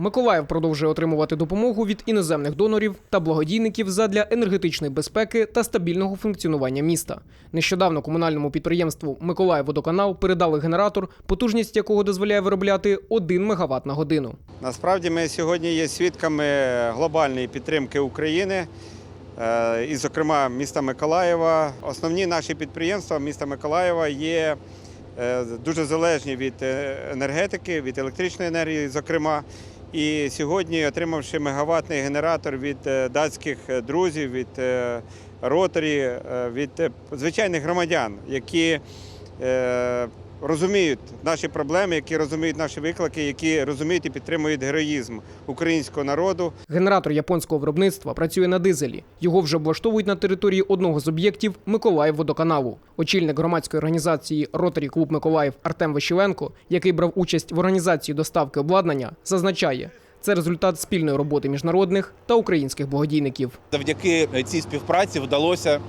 Миколаїв продовжує отримувати допомогу від іноземних донорів та благодійників задля енергетичної безпеки та стабільного функціонування міста. Нещодавно комунальному підприємству Миколаївводоканал передали генератор, потужність якого дозволяє виробляти 1 МВт на годину. Насправді ми сьогодні є свідками глобальної підтримки України, е, і, зокрема, міста Миколаєва. Основні наші підприємства міста Миколаєва є е, дуже залежні від е, енергетики, від електричної енергії, зокрема. І сьогодні, отримавши мегаватний генератор від е, датських е, друзів, від роторі, е, від звичайних громадян, які розуміють наші проблеми, які розуміють наші виклики, які розуміють і підтримують героїзм українського народу. Генератор японського виробництва працює на дизелі. Його вже облаштовують на території одного з об'єктів Миколаївводоканалу. Очільник громадської організації Ротарі Клуб Миколаїв Артем Вищевенко, який брав участь в організації доставки обладнання, зазначає, це результат спільної роботи міжнародних та українських благодійників. Завдяки цій співпраці вдалося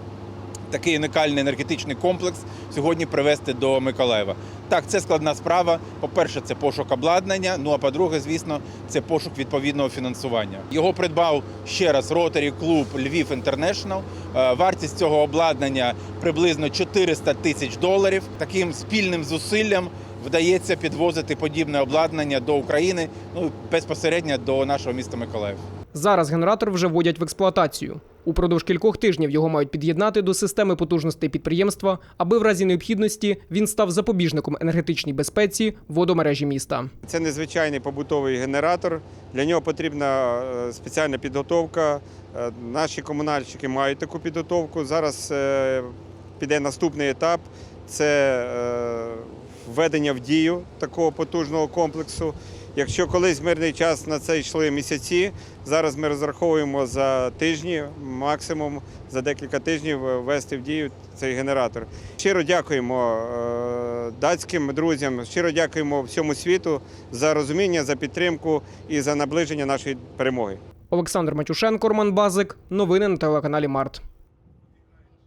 такий унікальний енергетичний комплекс сьогодні привести до Миколаєва. Так, це складна справа. По-перше, це пошук обладнання. Ну а по-друге, звісно, це пошук відповідного фінансування. Його придбав ще раз роторі клуб Львів Інтернешнл. Вартість цього обладнання приблизно 400 тисяч доларів. Таким спільним зусиллям вдається підвозити подібне обладнання до України, ну безпосередньо до нашого міста Миколаїв. Зараз генератор вже вводять в експлуатацію. Упродовж кількох тижнів його мають під'єднати до системи потужностей підприємства, аби в разі необхідності він став запобіжником енергетичній безпеці водомережі міста. Це незвичайний побутовий генератор. Для нього потрібна е, спеціальна підготовка. Е, Наші комунальщики мають таку підготовку. Зараз е, піде наступний етап. Це введення в дію такого потужного комплексу. Якщо колись мирний час на це йшли місяці, зараз ми розраховуємо за тижні, максимум за декілька тижнів ввести в дію цей генератор. Щиро дякуємо е, датським друзям, щиро дякуємо всьому світу за розуміння, за підтримку і за наближення нашої перемоги. Олександр Матюшенко, Роман Базик. Новини на телеканалі Март.